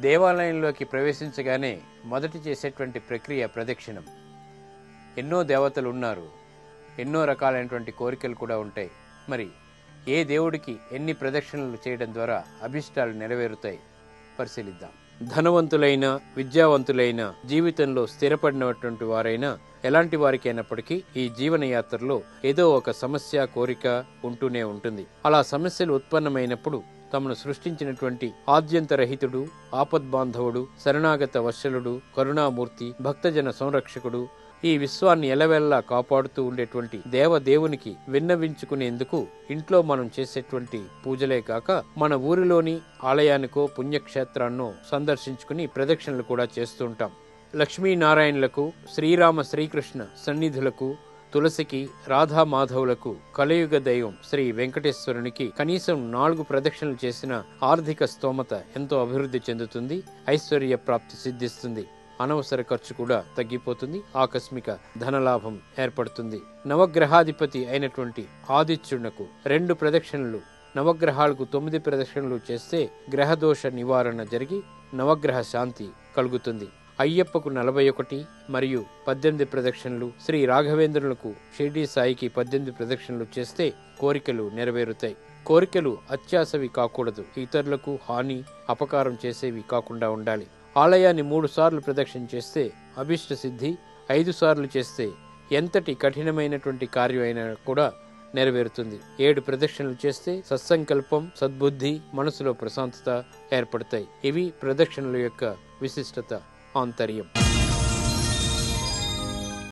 దేవాలయంలోకి ప్రవేశించగానే మొదటి చేసేటువంటి ప్రక్రియ ప్రదక్షిణం. ఎన్నో దేవతలు ఉన్నారు. ఎన్నో రకాలైనటువంటి కోరికలు కూడా ఉంటాయి. మరి ఏ దేవుడికి ఎన్ని ప్రదక్షిణలు చేయడం ద్వారా అభిష్టాలు నెరవేరుతాయి? పరిశీలిద్దాం. ధనవంతులైన విద్యావంతులైన జీవితంలో స్థిరపడినటువంటి వారైనా ఎలాంటి వారికైనప్పటికీ ఈ జీవన యాత్రలో ఏదో ఒక సమస్య కోరిక ఉంటూనే ఉంటుంది. అలా సమస్యలు ఉత్పన్నమైనప్పుడు తమను సృష్టించినటువంటి ఆద్యంతరహితుడు ఆపద్బాంధవుడు శరణాగత వత్సలుడు కరుణామూర్తి భక్తజన సంరక్షకుడు ఈ విశ్వాన్ని ఎలవెల్లా కాపాడుతూ ఉండేటువంటి దేవదేవునికి విన్నవించుకునేందుకు ఇంట్లో మనం చేసేటువంటి పూజలే కాక మన ఊరిలోని ఆలయానికో పుణ్యక్షేత్రాన్నో సందర్శించుకుని ప్రదక్షిణలు కూడా చేస్తూ ఉంటాం. లక్ష్మీనారాయణులకు శ్రీరామ శ్రీకృష్ణ సన్నిధులకు తులసికి రాధా మాధవులకు కలయుగ దైవం శ్రీ వెంకటేశ్వరునికి కనీసం నాలుగు ప్రదక్షిణలు చేసిన ఆర్థిక స్తోమత ఎంతో అభివృద్ధి చెందుతుంది ఐశ్వర్య ప్రాప్తి సిద్ధిస్తుంది. అనవసర ఖర్చు కూడా తగ్గిపోతుంది ఆకస్మిక ధనలాభం ఏర్పడుతుంది. నవగ్రహాధిపతి అయినటువంటి ఆదిత్యునకు రెండు ప్రదక్షిణలు నవగ్రహాలకు తొమ్మిది ప్రదక్షిణలు చేస్తే గ్రహదోష నివారణ జరిగి నవగ్రహ శాంతి కలుగుతుంది. అయ్యప్పకు నలభై ఒకటి మరియు పద్దెనిమిది ప్రదక్షిణలు శ్రీ రాఘవేంద్రులకు షిర్డీ సాయికి పద్దెనిమిది ప్రదక్షిణలు చేస్తే కోరికలు నెరవేరుతాయి. కోరికలు అత్యాసవి కాకూడదు. ఇతరులకు హాని అపకారం చేసేవి కాకుండా ఉండాలి. ఆలయాన్ని మూడు సార్లు ప్రదక్షిణ చేస్తే అభిష్ట సిద్ధి ఐదు సార్లు చేస్తే ఎంతటి కఠినమైనటువంటి కార్యం అయినా కూడా నెరవేరుతుంది. ఏడు ప్రదక్షిణలు చేస్తే సత్సంకల్పం సద్బుద్ధి మనసులో ప్రశాంతత ఏర్పడతాయి. ఇవి ప్రదక్షిణల యొక్క విశిష్టత. Ontario.